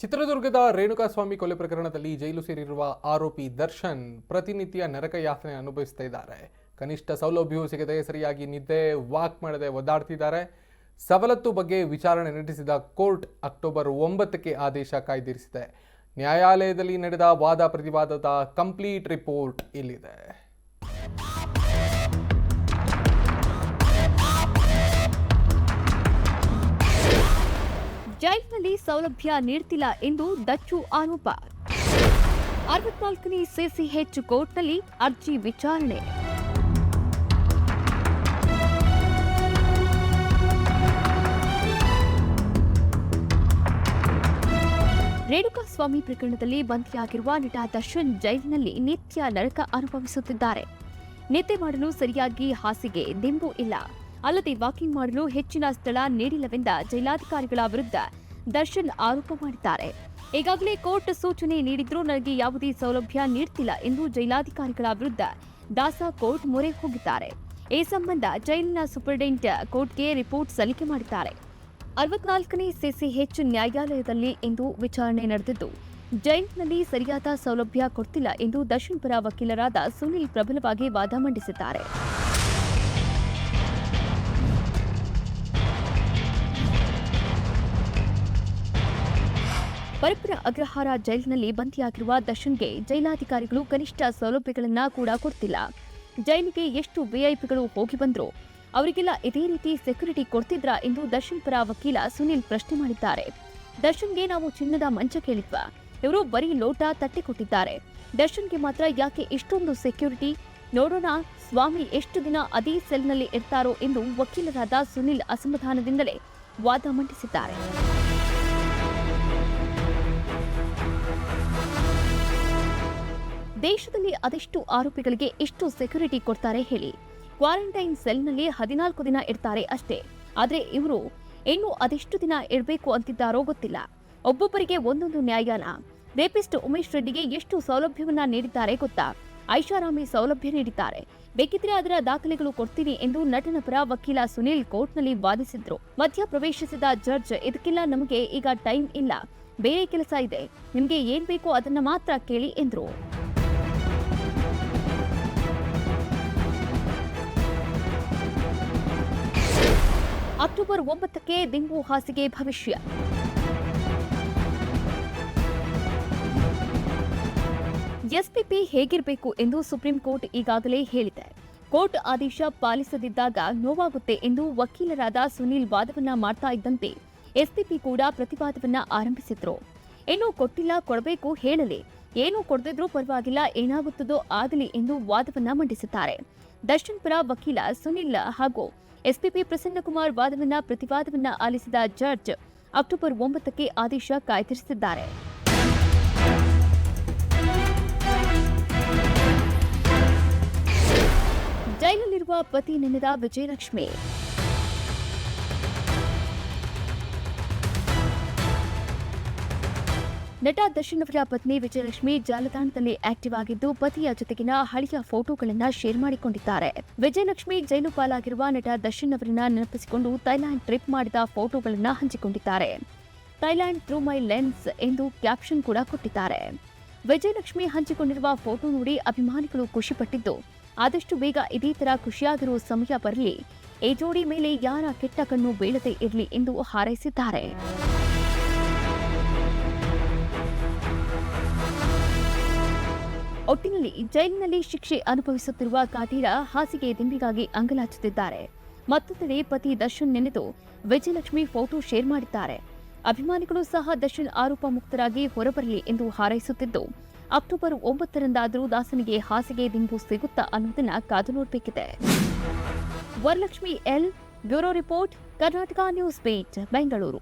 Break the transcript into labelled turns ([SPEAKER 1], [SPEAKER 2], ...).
[SPEAKER 1] ಚಿತ್ರದುರ್ಗದ ರೇಣುಕಾಸ್ವಾಮಿ ಕೊಲೆ ಪ್ರಕರಣದಲ್ಲಿ ಜೈಲು ಸೇರಿರುವ ಆರೋಪಿ ದರ್ಶನ್ ಪ್ರತಿನಿತ್ಯ ನರಕ ಯಾತನೆ ಅನುಭವಿಸ್ತಾ ಇದ್ದಾರೆ. ಕನಿಷ್ಠ ಸೌಲಭ್ಯವೂ ಸಿಗದೆ ಸರಿಯಾಗಿ ನಿದ್ದೆ, ವಾಕ್ ಮಾಡದೆ ಒದ್ದಾಡ್ತಿದ್ದಾರೆ ಸವಲತ್ತು ಬಗ್ಗೆ ವಿಚಾರಣೆ ನಡೆಸಿದ ಕೋರ್ಟ್ ಅಕ್ಟೋಬರ್ ಒಂಬತ್ತಕ್ಕೆ ಆದೇಶ ಕಾಯ್ದಿರಿಸಿದೆ. ನ್ಯಾಯಾಲಯದಲ್ಲಿ ನಡೆದ ವಾದ ಪ್ರತಿವಾದದ ಕಂಪ್ಲೀಟ್ ರಿಪೋರ್ಟ್ ಇಲ್ಲಿದೆ.
[SPEAKER 2] ಜೈಲಿನಲ್ಲಿ ಸೌಲಭ್ಯ ನೀಡ್ತಿಲ್ಲ ಎಂದು ದಚ್ಚು ಆರೋಪ. ಅರವತ್ನಾಲ್ಕನೇ ಸಿಸಿಎಚ್ ಕೋರ್ಟ್ನಲ್ಲಿ ಅರ್ಜಿ ವಿಚಾರಣೆ. ರೇಣುಕಾಸ್ವಾಮಿ ಪ್ರಕರಣದಲ್ಲಿ ಬಂಧಿಯಾಗಿರುವ ನಟ ದರ್ಶನ್ ಜೈಲಿನಲ್ಲಿ ನಿತ್ಯ ನರಕ ಅನುಭವಿಸುತ್ತಿದ್ದಾರೆ. ನಿದ್ದೆ ಮಾಡಲು ಸರಿಯಾಗಿ ಹಾಸಿಗೆ, ದಿಂಬು ಇಲ್ಲ. ಅಲ್ಲದೆ ವಾಕಿಂಗ್ ಮಾಡಲು ಹೆಚ್ಚಿನ ಸ್ಥಳ ನೀಡಿಲ್ಲವೆಂದ ಜೈಲಾಧಿಕಾರಿಗಳ ವಿರುದ್ಧ ದರ್ಶನ್ ಆರೋಪ ಮಾಡಿದ್ದಾರೆ. ಈಗಾಗಲೇ ಕೋರ್ಟ್ ಸೂಚನೆ ನೀಡಿದ್ರೂ ನನಗೆ ಯಾವುದೇ ಸೌಲಭ್ಯ ನೀಡ್ತಿಲ್ಲ ಎಂದು ಜೈಲಾಧಿಕಾರಿಗಳ ವಿರುದ್ಧ ದಾಸ ಕೋರ್ಟ್ ಮೊರೆ ಹೋಗಿದ್ದಾರೆ. ಈ ಸಂಬಂಧ ಜೈಲಿನ ಸೂಪರಿಂಟೆಂಡೆಂಟ್ ಕೋರ್ಟ್ಗೆ ರಿಪೋರ್ಟ್ ಸಲ್ಲಿಕೆ ಮಾಡಿದ್ದಾರೆ. ಅರವತ್ನಾಲ್ಕನೇ ಸಿಸಿಎಚ್ ನ್ಯಾಯಾಲಯದಲ್ಲಿ ಇಂದು ವಿಚಾರಣೆ ನಡೆದಿದ್ದು, ಜೈಲಿನಲ್ಲಿ ಸರಿಯಾದ ಸೌಲಭ್ಯ ಕೊಡ್ತಿಲ್ಲ ಎಂದು ದರ್ಶನ್ ಪರ ವಕೀಲರಾದ ಸುನಿಲ್ ಪ್ರಬಲವಾಗಿ ವಾದ ಮಂಡಿಸಿದ್ದಾರೆ. ಪರಪ್ಪರ ಅಗ್ರಹಾರ ಜೈಲಿನಲ್ಲಿ ಬಂಧಿಯಾಗಿರುವ ದರ್ಶನ್ಗೆ ಜೈಲಾಧಿಕಾರಿಗಳು ಕನಿಷ್ಠ ಸೌಲಭ್ಯಗಳನ್ನ ಕೂಡ ಕೊಡ್ತಿಲ್ಲ. ಜೈಲಿಗೆ ಎಷ್ಟು ವಿಐಪಿಗಳು ಹೋಗಿ ಬಂದ್ರು, ಅವರಿಗೆಲ್ಲ ಇದೇ ರೀತಿ ಸೆಕ್ಯುರಿಟಿ ಕೊಡ್ತಿದ್ರಾ ಎಂದು ದರ್ಶನ್ ಪರ ವಕೀಲ ಸುನಿಲ್ ಪ್ರಶ್ನೆ ಮಾಡಿದ್ದಾರೆ. ದರ್ಶನ್ಗೆ ನಾವು ಚಿನ್ನದ ಮಂಚ ಕೇಳಿದ್ವಾ. ಇವರು ಬರೀ ಲೋಟ ತಟ್ಟೆ ಕೊಟ್ಟಿದ್ದಾರೆ ದರ್ಶನ್ಗೆ ಮಾತ್ರ ಯಾಕೆ ಇಷ್ಟೊಂದು ಸೆಕ್ಯೂರಿಟಿ ನೋಡೋಣ, ಸ್ವಾಮಿ ಎಷ್ಟು ದಿನ ಅದೇ ಸೆಲ್ನಲ್ಲಿ ಇರ್ತಾರೋ ಎಂದು ವಕೀಲರಾದ ಸುನಿಲ್ ಅಸಮಾಧಾನದಿಂದಲೇ ವಾದ ಮಂಡಿಸಿದ್ದಾರೆ. ದೇಶದಲ್ಲಿ ಅದೆಷ್ಟು ಆರೋಪಿಗಳಿಗೆ ಎಷ್ಟು ಸೆಕ್ಯೂರಿಟಿ ಕೊಡ್ತಾರೆ ಹೇಳಿ. ಕ್ವಾರಂಟೈನ್ ಸೆಲ್ನಲ್ಲಿ ಹದಿನಾಲ್ಕು ದಿನ ಇರ್ತಾರೆ ಅಷ್ಟೇ. ಆದ್ರೆ ಇವರು ಇನ್ನೂ ಅದೆಷ್ಟು ದಿನ ಇರಬೇಕು ಅಂತಿದ್ದಾರೋ ಗೊತ್ತಿಲ್ಲ. ಒಬ್ಬೊಬ್ಬರಿಗೆ ಒಂದೊಂದು ನ್ಯಾಯಾನ ರೇಪಿಸ್ಟ್ ಉಮೇಶ್ ರೆಡ್ಡಿಗೆ ಎಷ್ಟು ಸೌಲಭ್ಯವನ್ನ ನೀಡಿದ್ದಾರೆ ಗೊತ್ತಾ? ಐಷಾರಾಮಿ ಸೌಲಭ್ಯ ನೀಡಿದ್ದಾರೆ. ಬೇಕಿದ್ರೆ ಅದರ ದಾಖಲೆಗಳು ಕೊಡ್ತೀನಿ ಎಂದು ನಟನ ಪರ ವಕೀಲ ಸುನೀಲ್ ಕೋರ್ಟ್ನಲ್ಲಿ ವಾದಿಸಿದ್ರು. ಮಧ್ಯ ಪ್ರವೇಶಿಸಿದ ಜಡ್ಜ್, ಇದಕ್ಕೆಲ್ಲ ನಮಗೆ ಈಗ ಟೈಮ್ ಇಲ್ಲ. ಬೇರೆ ಕೆಲಸ ಇದೆ. ನಿಮ್ಗೆ ಏನ್ ಬೇಕೋ ಅದನ್ನ ಮಾತ್ರ ಕೇಳಿ ಎಂದ್ರು. ಅಕ್ಟೋಬರ್ ಒಂಬತ್ತಕ್ಕೆ ದಿಂಬು ಹಾಸಿಗೆ ಭವಿಷ್ಯ. ಎಸ್ಪಿಪಿ ಹೇಗಿರಬೇಕು ಎಂದು ಸುಪ್ರೀಂ ಕೋರ್ಟ್ ಈಗಾಗಲೇ ಹೇಳಿದೆ. ಕೋರ್ಟ್ ಆದೇಶ ಪಾಲಿಸದಿದ್ದಾಗ ನೋವಾಗುತ್ತೆ ಎಂದು ವಕೀಲರಾದ ಸುನೀಲ್ ವಾದವನ್ನ ಮಾಡ್ತಾ ಇದ್ದಂತೆ ಎಸ್ಪಿಪಿ ಕೂಡ ಪ್ರತಿವಾದವನ್ನ ಆರಂಭಿಸಿದ್ರು. ಏನೂ ಕೊಟ್ಟಿಲ್ಲ, ಕೊಡಬೇಕು ಹೇಳಲಿ. ಏನೂ ಕೊಡದಿದ್ರೂ ಪರವಾಗಿಲ್ಲ, ಏನಾಗುತ್ತದೋ ಆಗಲಿ ಎಂದು ವಾದವನ್ನ ಮಂಡಿಸಿದ್ದಾರೆ. ದರ್ಶನ್ ಪರ ವಕೀಲ ಸುನಿಲ್ ಹಾಗೂ ಎಸ್ಪಿಪಿ ಪ್ರಸನ್ನಕುಮಾರ್ ವಾದವನ್ನ ಪ್ರತಿವಾದವನ್ನ ಆಲಿಸಿದ ಜಡ್ಜ್ ಅಕ್ಟೋಬರ್ ಒಂಬತ್ತಕ್ಕೆ ಆದೇಶ ಕಾಯ್ದಿರಿಸಿದ್ದಾರೆ. ಜೈಲಲ್ಲಿರುವ ಪತಿ ನೆನೆದ ವಿಜಯಲಕ್ಷ್ಮಿ. ನಟ ದರ್ಶನ್ ಅವರ ಪತ್ನಿ ವಿಜಯಲಕ್ಷ್ಮಿ ಜಾಲತಾಣದಲ್ಲಿ ಆಕ್ಟಿವ್ ಆಗಿದ್ದು, ಪತಿಯ ಜೊತೆಗಿನ ಹಳೆಯ ಫೋಟೋಗಳನ್ನು ಶೇರ್ ಮಾಡಿಕೊಂಡಿದ್ದಾರೆ. ವಿಜಯಲಕ್ಷ್ಮಿ ಜೈಲು ಪಾಲಾಗಿರುವ ನಟ ದರ್ಶನ್ ಅವರನ್ನ ನೆನಪಿಸಿಕೊಂಡು ಥೈಲ್ಯಾಂಡ್ ಟ್ರಿಪ್ ಮಾಡಿದ ಫೋಟೋಗಳನ್ನು ಹಂಚಿಕೊಂಡಿದ್ದಾರೆ. ಥೈಲ್ಯಾಂಡ್ ಥ್ರೂ ಮೈ ಲೆನ್ಸ್ ಎಂದು ಕ್ಯಾಪ್ಷನ್ ಕೂಡ ಕೊಟ್ಟಿದ್ದಾರೆ. ವಿಜಯಲಕ್ಷ್ಮಿ ಹಂಚಿಕೊಂಡಿರುವ ಫೋಟೋ ನೋಡಿ ಅಭಿಮಾನಿಗಳು ಖುಷಿಪಟ್ಟಿದ್ದು, ಆದಷ್ಟು ಬೇಗ ಇದೇ ತರ ಖುಷಿಯಾಗಿರುವ ಸಮಯ ಬರಲಿ. ಈ ಜೋಡಿ ಮೇಲೆ ಯಾರ ಕೆಟ್ಟ ಕಣ್ಣು ಬೀಳದೇ ಇರಲಿ ಎಂದು ಹಾರೈಸಿದ್ದಾರೆ. ಒಟ್ಟಿನಲ್ಲಿ ಜೈಲಿನಲ್ಲಿ ಶಿಕ್ಷೆ ಅನುಭವಿಸುತ್ತಿರುವ ಕಾಟೀರ ಹಾಸಿಗೆ ದಿಂಬಿಗಾಗಿ ಅಂಗಲಾಚುತ್ತಿದ್ದಾರೆ. ಮತ್ತೊಂದೆಡೆ ಪತಿ ದರ್ಶನ್ ನೆನೆದು ವಿಜಯಲಕ್ಷ್ಮಿ ಫೋಟೋ ಶೇರ್ ಮಾಡಿದ್ದಾರೆ. ಅಭಿಮಾನಿಗಳು ಸಹ ದರ್ಶನ್ ಆರೋಪ ಮುಕ್ತರಾಗಿ ಹೊರಬರಲಿ ಎಂದು ಹಾರೈಸುತ್ತಿದ್ದು, ಅಕ್ಟೋಬರ್ ಒಂಬತ್ತರಿಂದಾದರೂ ದಾಸನಿಗೆ ಹಾಸಿಗೆ ದಿಂಬು ಸಿಗುತ್ತಾ ಅನ್ನೋದನ್ನ ಕಾದು ನೋಡಬೇಕಿದೆ. Varalakshmi L, bureau report, Karnataka news plate Bengaluru.